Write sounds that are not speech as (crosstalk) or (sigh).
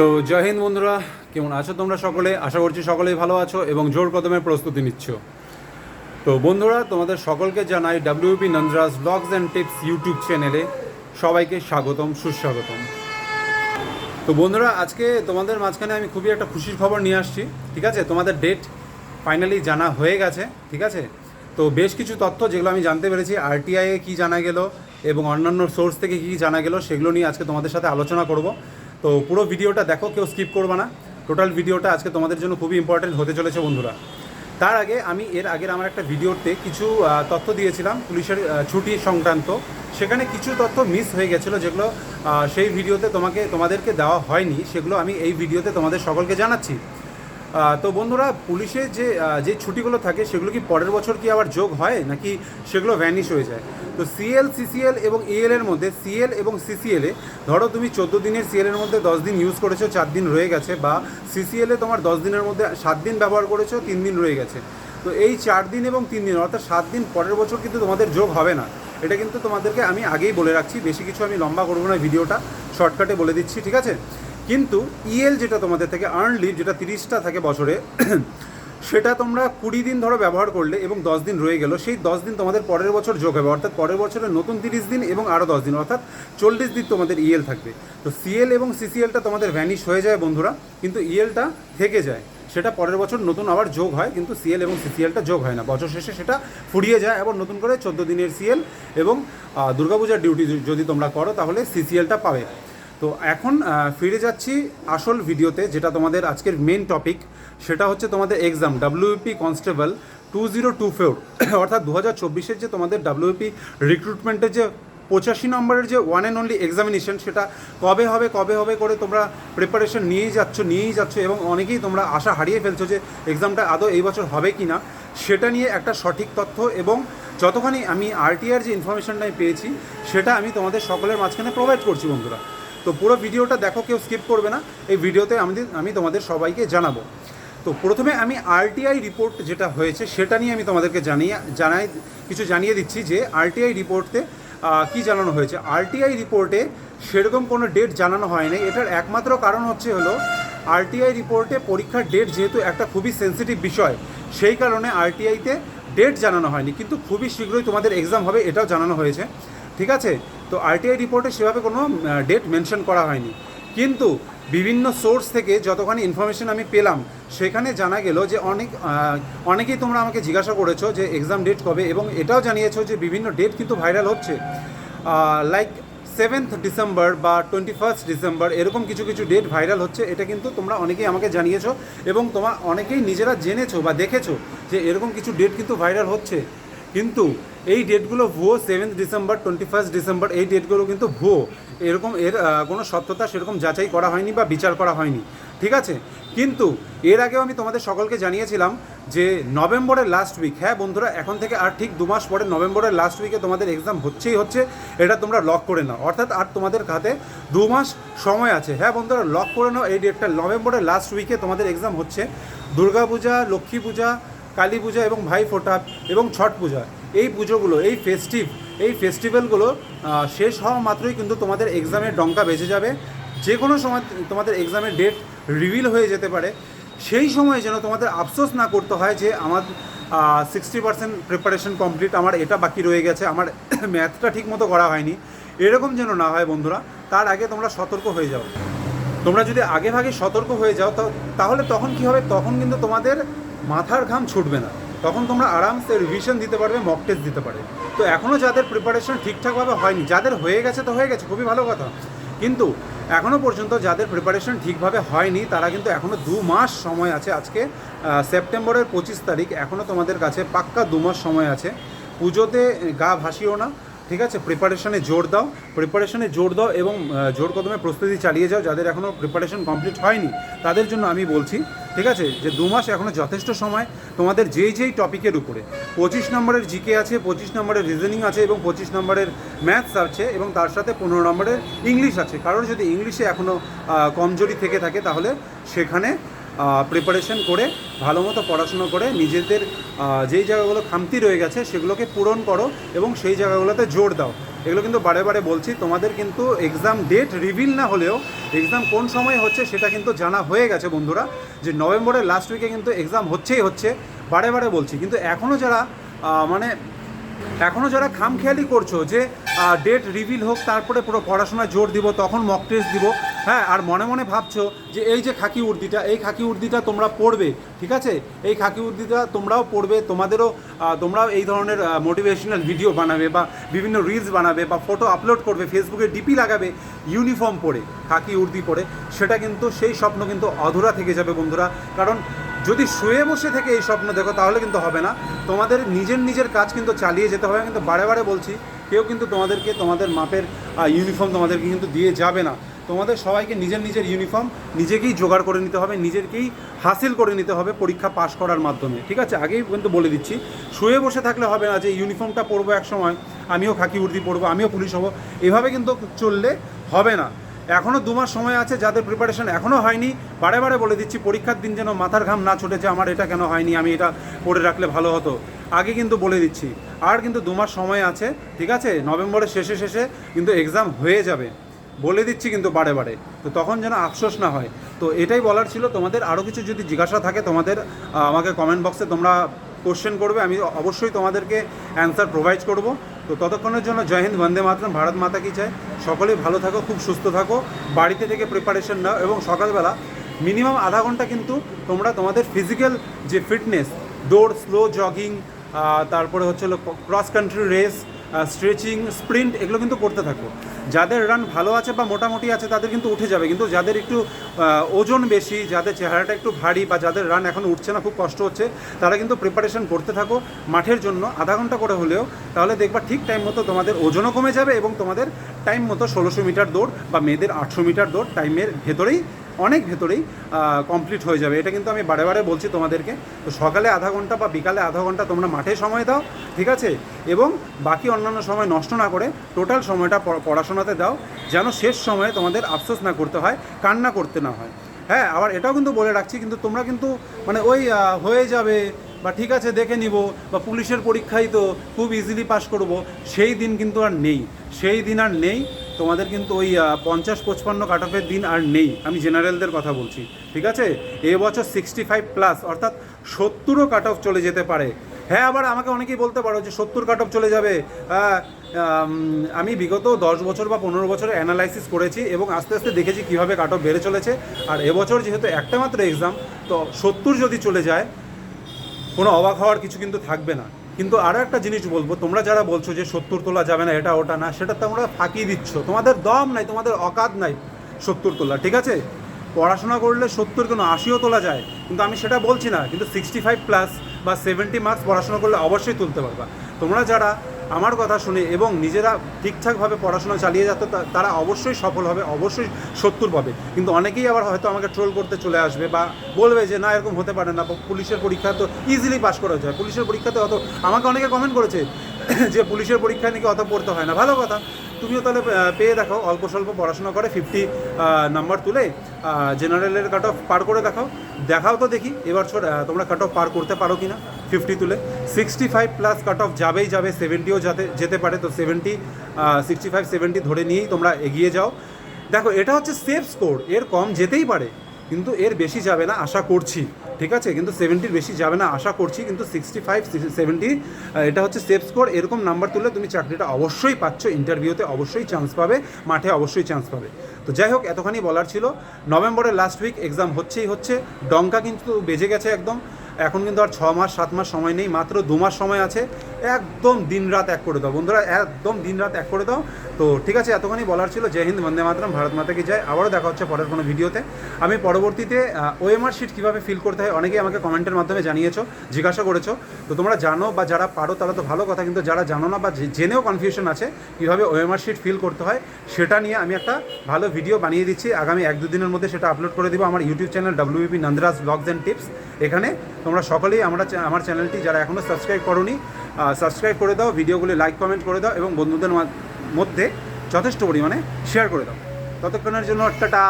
তো জয় হিন্দ বন্ধুরা, কেমন আছো তোমরা সকলে? আশা করছি সকলেই ভালো আছো এবং জোর কদমে প্রস্তুতি নিচ্ছ। তো বন্ধুরা, তোমাদের সকলকে জানাই ডাব্লিউপি নন্দ্রাস ব্লগস অ্যান্ড টিপস ইউটিউব চ্যানেলে সবাইকে স্বাগতম, সুস্বাগতম। তো বন্ধুরা, আজকে তোমাদের মাঝখানে আমি খুবই একটা খুশির খবর নিয়ে আসছি, ঠিক আছে? তোমাদের ডেট ফাইনালি জানা হয়ে গেছে, ঠিক আছে? তো বেশ কিছু তথ্য যেগুলো আমি জানতে পেরেছি আরটিআই এ কী জানা গেল এবং অন্যান্য সোর্স থেকে কী জানা গেল, সেগুলো নিয়ে আজকে তোমাদের সাথে আলোচনা করব। তো পুরো ভিডিওটা দেখো, কেউ স্কিপ করবে না। টোটাল ভিডিওটা আজকে তোমাদের জন্য খুবই ইম্পর্টেন্ট হতে চলেছে, বন্ধুরা। তার আগে আমি এর আগের আমার একটা ভিডিওতে কিছু তথ্য দিয়েছিলাম, পুলিশের ছুটি সংক্রান্ত। সেখানে কিছু তথ্য মিস হয়ে গেছিল যেগুলো সেই ভিডিওতে তোমাকে, তোমাদেরকে দেওয়া হয়নি। সেগুলো আমি এই ভিডিওতে তোমাদের সকলকে জানাচ্ছি। তো বন্ধুরা, পুলিশে যে যে ছুটিগুলো থাকে, সেগুলো কি পরের বছর কি আবার যোগ হয়, নাকি সেগুলো ভ্যানিশ হয়ে যায়? তো সিএল সিসিএল এবং ইএল এর মধ্যে সিএল এবং সিসিএল ধরো তুমি চোদ্দ দিনের সিএল এর মধ্যে দশ দিন ইউজ করেছ, চার দিন রয়ে গেছে, বা সিসিএল এ তোমার দশ দিনের মধ্যে সাত দিন ব্যবহার করেছ, তিন দিন রয়ে গেছে। তো এই চার দিন এবং তিন দিন, অর্থাৎ সাত দিন পরের বছর কিন্তু তোমাদের যোগ হবে না। এটা কিন্তু তোমাদেরকে আমি আগেই বলে রাখছি, বেশি কিছু আমি লম্বা করব না ভিডিওটা শর্টকাটে বলে দিচ্ছি, ঠিক আছে? কিন্তু ইএল যেটা তোমাদের থেকে আর্ন লিভ যেটা তিরিশটা থাকে বছরে, (clears throat) সেটা তোমরা কুড়ি দিন ধরো ব্যবহার করলে এবং দশ দিন রয়ে গেল, সেই দশ দিন তোমাদের পরের বছর যোগ হবে। অর্থাৎ পরের বছরের নতুন তিরিশ দিন এবং আরও দশ দিন, অর্থাৎ চল্লিশ দিন তোমাদের ইএল থাকবে। তো সিএল এবং সিসিএলটা তোমাদের ভ্যানিশ হয়ে যায় বন্ধুরা, কিন্তু ইএলটা থেকে যায়। সেটা পরের বছর নতুন আবার যোগ হয়, কিন্তু সিএল এবং সিসিএলটা যোগ হয় না। বছর শেষে সেটা ফুরিয়ে যায় এবং নতুন করে চোদ্দ দিনের সিএল এবং দুর্গাপূজার ডিউটি যদি তোমরা করো, তাহলে সিসিএলটা পাবে। তো এখন ফিরে যাচ্ছি আসল ভিডিওতে, যেটা তোমাদের আজকের মেন টপিক সেটা হচ্ছে তোমাদের exam WP constable two zero two four অর্থাৎ দু হাজার চব্বিশের যে তোমাদের ডাব্লিউপি রিক্রুটমেন্টের যে পঁচাশি নম্বরের যে ওয়ান অ্যান্ড অনলি এক্সামিনেশন সেটা কবে হবে কবে হবে করে তোমরা প্রিপারেশন নিয়েই যাচ্ছ নিয়েই যাচ্ছ এবং অনেকেই তোমরা আশা হারিয়ে ফেলছো যে এক্সামটা আদৌ এই বছর হবে কি না সেটা নিয়ে একটা সঠিক তথ্য এবং যতখানি আমি আরটিআর যে ইনফরমেশনটা আমি পেয়েছি, সেটা আমি তোমাদের সকলের মাঝখানে প্রোভাইড করছি বন্ধুরা। তো পুরো ভিডিওটা দেখো, কেউ স্কিপ করবে না। এই ভিডিওতে আমি আমি তোমাদের সবাইকে জানাব। তো প্রথমে আমি আরটিআই রিপোর্ট যেটা হয়েছে, সেটা নিয়ে আমি তোমাদেরকে জানিয়ে, জানাই, কিছু জানিয়ে দিচ্ছি যে আরটিআই রিপোর্টে কি জানানো হয়েছে? আরটিআই রিপোর্টে সেরকম কোনো ডেট জানানো হয়নি। এটার একমাত্র কারণ হচ্ছে হলো আরটিআই রিপোর্টে পরীক্ষার ডেট যেহেতু একটা খুবই সেন্সিটিভ বিষয়, সেই কারণে আরটিআইতে ডেট জানানো হয়নি। কিন্তু খুবই শীঘ্রই তোমাদের এক্সাম হবে, এটাও জানানো হয়েছে। ঠিক আছে? তো আরটিআই রিপোর্টে সেভাবে কোনো ডেট মেনশন করা হয়নি। কিন্তু বিভিন্ন সোর্স থেকে যতখানি ইনফরমেশন আমি পেলাম, সেখানে জানা গেল যে অনেক অনেকেই তোমরা আমাকে জিজ্ঞাসা করেছ যে এক্সাম ডেট কবে এবং এটাও জানিয়েছো যে বিভিন্ন ডেট কিন্তু ভাইরাল হচ্ছে। লাইক সেভেন্থ ডিসেম্বর বা টোয়েন্টি ফার্স্ট ডিসেম্বর এরকম কিছু কিছু ডেট ভাইরাল হচ্ছে, এটা কিন্তু তোমরা অনেকেই আমাকে জানিয়েছো এবং তোমার অনেকেই নিজেরা জেনেছো বা দেখেছ যে এরকম কিছু ডেট কিন্তু ভাইরাল হচ্ছে। কিন্তু এই ডেটগুলো ভুয়ো seventh December twenty first December এই ডেটগুলো কিন্তু ভুয়ো। এরকম এর কোনো সত্যতা সেরকম যাচাই করা হয়নি বা বিচার করা হয়নি। ঠিক আছে? কিন্তু এর আগেও আমি তোমাদের সকলকে জানিয়েছিলাম যে নভেম্বরের লাস্ট উইক হ্যাঁ বন্ধুরা, এখন থেকে আর ঠিক দু মাস পরে নভেম্বরের লাস্ট উইকে তোমাদের এক্সাম হচ্ছেই হচ্ছে, এটা তোমরা লক করে নাও। অর্থাৎ আর তোমাদের হাতে দু মাস সময় আছে। হ্যাঁ বন্ধুরা লক করে নাও এই ডেটটা নভেম্বরের লাস্ট উইকে তোমাদের এক্সাম হচ্ছে। দুর্গাপূজা, লক্ষ্মী পূজা, কালী পূজা এবং ভাই ফোঁটা এবং ছট পূজা। এই পুজোগুলো, এই ফেস্টিভ এই ফেস্টিভ্যালগুলো শেষ হওয়া মাত্রই কিন্তু তোমাদের এক্সামের ডঙ্কা বেঁচে যাবে। যে কোনো সময় তোমাদের এক্সামের ডেট রিভিল হয়ে যেতে পারে। সেই সময় যেন তোমাদের আফসোস না করতে হয় যে আমার সিক্সটি পার্সেন্ট প্রিপারেশন কমপ্লিট আমার এটা বাকি রয়ে গেছে, আমার (coughs) ম্যাথটা ঠিক মতো করা হয়নি। এরকম যেন না হয় বন্ধুরা, তার আগে তোমরা সতর্ক হয়ে যাও। তোমরা যদি আগে ভাগে সতর্ক হয়ে যাও তাহলে তখন কি হবে? তখন কিন্তু তোমাদের মাথার ঘাম ছুটবে না। তখন তোমরা আরামসে রিভিশন দিতে পারবে মক টেস্ট দিতে পারবে। তো এখনও যাদের প্রিপারেশন ঠিকঠাকভাবে হয়নি, যাদের হয়ে গেছে তো হয়ে গেছে, খুবই ভালো কথা। কিন্তু এখনও পর্যন্ত যাদের প্রিপারেশন ঠিকভাবে হয়নি, তারা কিন্তু এখনও দু মাস সময় আছে আজকে সেপ্টেম্বরের পঁচিশ তারিখ। এখনও তোমাদের কাছে পাক্কা দু মাস সময় আছে। পুজোতে গা ভাসিও না ঠিক আছে? প্রিপারেশনে জোর দাও। প্রিপারেশনে জোর দাও এবং জোর কদমে প্রস্তুতি চালিয়ে যাও। যাদের এখনও প্রিপারেশন কমপ্লিট হয়নি, তাদের জন্য আমি বলছি, ঠিক আছে? যে দু মাস এখনও যথেষ্ট সময় তোমাদের যেই যেই টপিকের উপরে, পঁচিশ নম্বরের জিকে আছে, পঁচিশ নম্বরের রিজনিং আছে এবং পঁচিশ নম্বরের ম্যাথস আছে এবং তার সাথে পনেরো নম্বরের ইংলিশ আছে। কারোর যদি ইংলিশে এখনও কমজোরি থেকে থাকে, তাহলে সেখানে প্রিপারেশন করে, ভালো মতো পড়াশুনো করে, নিজেদের যেই জায়গাগুলো খামতি রয়ে গেছে সেগুলোকে পূরণ করো এবং সেই জায়গাগুলোতে জোর দাও। এগুলো কিন্তু বারে বারে বলছি, তোমাদের কিন্তু এক্সাম ডেট রিভিল না হলেও এক্সাম কোন সময় হচ্ছে সেটা কিন্তু জানা হয়ে গেছে বন্ধুরা, যে নভেম্বরের লাস্ট উইকে কিন্তু এক্সাম হচ্ছেই হচ্ছে, বারে বারে বলছি। কিন্তু এখনও যারা মানে এখনও যারা খামখেয়ালি করছ যে ডেট রিভিল হোক, তারপরে পুরো পড়াশোনায় জোর দিব, তখন মক টেস্ট দিব হ্যাঁ আর মনে মনে ভাবছ যে, এই যে খাকি উর্দিটা, এই খাকি উর্দিটা তোমরা পড়বে, ঠিক আছে? এই খাকি উর্দিটা তোমরাও পড়বে, তোমাদেরও তোমরাও এই ধরনের মোটিভেশনাল ভিডিও বানাবে বা বিভিন্ন রিলস বানাবে বা ফটো আপলোড করবে ফেসবুকে ডিপি লাগাবে ইউনিফর্ম পরে, খাকি উর্দি পরে, সেটা কিন্তু, সেই স্বপ্ন কিন্তু অধুরা থেকে যাবে বন্ধুরা। কারণ যদি শুয়ে বসে থেকে এই স্বপ্ন দেখো, তাহলে কিন্তু হবে না। তোমাদের নিজের নিজের কাজ কিন্তু চালিয়ে যেতে হবে। কিন্তু বারে বারে বলছি, কেউ কিন্তু তোমাদেরকে, তোমাদের মাপের ইউনিফর্ম তোমাদেরকে কিন্তু দিয়ে যাবে না। তোমাদের সবাইকে নিজের নিজের ইউনিফর্ম নিজেকেই জোগাড় করে নিতে হবে নিজেরকেই হাসিল করে নিতে হবে পরীক্ষা পাশ করার মাধ্যমে। ঠিক আছে? আগেই কিন্তু বলে দিচ্ছি, শুয়ে বসে থাকলে হবে না যে ইউনিফর্মটা পরবো এক সময়, আমিও খাকি উর্দি পরবো, আমিও পুলিশ হব। এভাবে কিন্তু চললে হবে না। এখনও দু মাস সময় আছে, যাদের প্রিপারেশন এখনও হয়নি, বারে বারে বলে দিচ্ছি, পরীক্ষার দিন যেন মাথার ঘাম না ছুটে যে আমার এটা কেন হয়নি, আমি এটা পড়ে রাখলে ভালো হতো। আগে কিন্তু বলে দিচ্ছি, আর কিন্তু দু মাস সময় আছে, ঠিক আছে? নভেম্বরের শেষে শেষে কিন্তু এক্সাম হয়ে যাবে। বলে দিচ্ছি কিন্তু বারে বারে, তো তখন যেন আফসোস না হয়। তো এটাই বলার ছিল, তোমাদের আরও কিছু যদি জিজ্ঞাসা থাকে, তোমাদের আমাকে কমেন্ট বক্সে তোমরা কোশ্চেন করবে, আমি অবশ্যই তোমাদেরকে অ্যান্সার প্রোভাইড করব। তো ততক্ষণের জন্য জয় হিন্দ, বন্দে মাতরম, ভারত মাতা কি চায়? সকলেই ভালো থাকো, খুব সুস্থ থাকো, বাড়িতে থেকে প্রিপারেশন নাও এবং সকালবেলা মিনিমাম আধা ঘণ্টা কিন্তু তোমরা তোমাদের ফিজিক্যাল যে ফিটনেস দৌড় স্লো জগিং তারপরে হচ্ছে cross country race stretching sprint এগুলো কিন্তু করতে থাকো। যাদের রান ভালো আছে বা মোটামুটি আছে, তাদের কিন্তু উঠে যাবে। কিন্তু যাদের একটু ওজন বেশি, যাদের চেহারাটা একটু ভারী বা যাদের রান এখন উঠছে না, খুব কষ্ট হচ্ছে, তারা কিন্তু প্রিপারেশন করতে থাকো মাঠের জন্য আধা ঘণ্টা করে হলেও। তাহলে দেখবা ঠিক টাইম মতো তোমাদের ওজনও কমে যাবে এবং তোমাদের টাইম মতো ষোলোশো মিটার দৌড় বা মেয়েদের আটশো মিটার দৌড় টাইমের ভেতরেই অনেক ভেতরেই কমপ্লিট হয়ে যাবে। এটা কিন্তু আমি বারে বারে বলছি তোমাদেরকে। তো সকালে আধা ঘণ্টা বা বিকালে আধা ঘণ্টা তোমরা মাঠে সময় দাও, ঠিক আছে? এবং বাকি অন্যান্য সময় নষ্ট না করে টোটাল সময়টা পড়াশোনাতে দাও, যেন শেষ সময়ে তোমাদের আফসোস না করতে হয়, কান্না করতে না হয়। হ্যাঁ আবার এটাও কিন্তু বলে রাখছি, কিন্তু তোমরা কিন্তু মানে ওই হয়ে যাবে বা ঠিক আছে, দেখে নিব বা পুলিশের পরীক্ষায় তো খুব ইজিলি পাস করব, সেই দিন কিন্তু আর নেই। সেই দিন আর নেই তোমাদের কিন্তু ওই পঞ্চাশ পঁচপান্ন কাট অফের দিন আর নেই। আমি জেনারেলদের কথা বলছি, ঠিক আছে? এবছর সিক্সটি ফাইভ প্লাস অর্থাৎ সত্তরও কাট অফ চলে যেতে পারে। হ্যাঁ আবার আমাকে অনেকেই বলতে পারো যে সত্তর কাট অফ চলে যাবে। আমি বিগত দশ বছর বা পনেরো বছর অ্যানালাইসিস করেছি এবং আস্তে আস্তে দেখেছি কীভাবে কাট অফ বেড়ে চলেছে। আর এবছর যেহেতু একটা মাত্র এক্সাম তো সত্তর যদি চলে যায়, কোনো অবাক হওয়ার কিছু কিন্তু থাকবে না। কিন্তু আরও একটা জিনিস বলব, তোমরা যারা বলছো যে সত্তর তোলা যাবে না, এটা ওটা না, সেটা তোমরা ফাঁকি দিচ্ছ। তোমাদের দম নাই, তোমাদের অকাত নাই সত্তর তোলা, ঠিক আছে? পড়াশোনা করলে সত্তর কেন, আশিও তোলা যায়, কিন্তু আমি সেটা বলছি না, কিন্তু সিক্সটি ফাইভ প্লাস বা সেভেন্টি মার্কস পড়াশোনা করলে অবশ্যই তুলতে পারবা। তোমরা যারা আমার কথা শুনে এবং নিজেরা ঠিকঠাকভাবে পড়াশোনা চালিয়ে যেত তারা অবশ্যই সফল হবে, অবশ্যই সত্তর পাবে। কিন্তু অনেকেই আবার হয়তো আমাকে ট্রোল করতে চলে আসবে বা বলবে যে, না, এরকম হতে পারে না। পুলিশের পরীক্ষা তো ইজিলি পাশ করা যায়। পুলিশের পরীক্ষাতে অত আমাকে অনেকে কমেন্ট করেছে যে, পুলিশের পরীক্ষায় নাকি অত পড়তে হয় না। ভালো কথা। তুমিও তাহলে পেয়ে দেখো অল্প স্বল্প পড়াশোনা করে ফিফটি নাম্বার তুলে জেনারেলের কাট অফ পার করে দেখাও। দেখাও তো দেখি, এবার তোমরা কাট অফ পার করতে পারো কি না ফিফটি তুলে। Sixty five plus cut off যাবেই যাবে সেভেন্টিও যাতে, যেতে পারে, তো সেভেন্টি সিক্সটি ফাইভ সেভেন্টি ধরে নিয়েই তোমরা এগিয়ে যাও। দেখো, এটা হচ্ছে সেফ স্কোর এর কম যেতেই পারে। কিন্তু এর বেশি যাবে না, আশা করছি। ঠিক আছে? কিন্তু সেভেন্টির বেশি যাবে না, আশা করছি। কিন্তু সিক্সটি ফাইভ সেভেন্টি এটা হচ্ছে সেফ স্কোর এরকম নাম্বার তুললে তুমি চাকরিটা অবশ্যই পাচ্ছ। ইন্টারভিউতে অবশ্যই চান্স পাবে, মাঠে অবশ্যই চান্স পাবে। তো যাই হোক, এতখানি বলার ছিল। নভেম্বরের লাস্ট উইক এক্সাম হচ্ছেই হচ্ছে। ডঙ্কা কিন্তু বেজে গেছে একদম। এখন কিন্তু আর ছ মাস, সাত মাস সময় নেই, মাত্র দু মাস সময় আছে। একদম দিন রাত এক করে দাও। বন্ধুরা, একদম দিন রাত এক করে দাও। তো ঠিক আছে, এতখানি বলার ছিল। জয় হিন্দ, বন্দে মাতরম, ভারত মাতাকে যায় আবারও দেখা হচ্ছে পরের কোনো ভিডিওতে। আমি পরবর্তীতে ওএমআর শিট কীভাবে ফিল করতে হয় অনেকেই আমাকে কমেন্টের মাধ্যমে জানিয়েছো, জিজ্ঞাসা করেছ। তো তোমরা জানো বা যারা পারো, তারা তো ভালো কথা। কিন্তু যারা জানো না বা জেনেও কনফিউশন আছে কীভাবে ওএমআর শিট ফিল করতে হয়, সেটা নিয়ে আমি একটা ভালো ভিডিও বানিয়ে দিচ্ছি। আগামী এক দু দিনের মধ্যে সেটা আপলোড করে দিব। আমার YouTube channel WP Nandaraj blogs and tips এখানে তোমরা সকলেই আমরা আমার চ্যানেলটি যারা এখনও সাবস্ক্রাইব করোনি সাবস্ক্রাইব করে দাও, ভিডিওগুলি লাইক কমেন্ট করে দাও এবং বন্ধুদের মধ্যে যথেষ্ট পরিমাণে শেয়ার করে দাও। ততক্ষণের জন্য টাটা।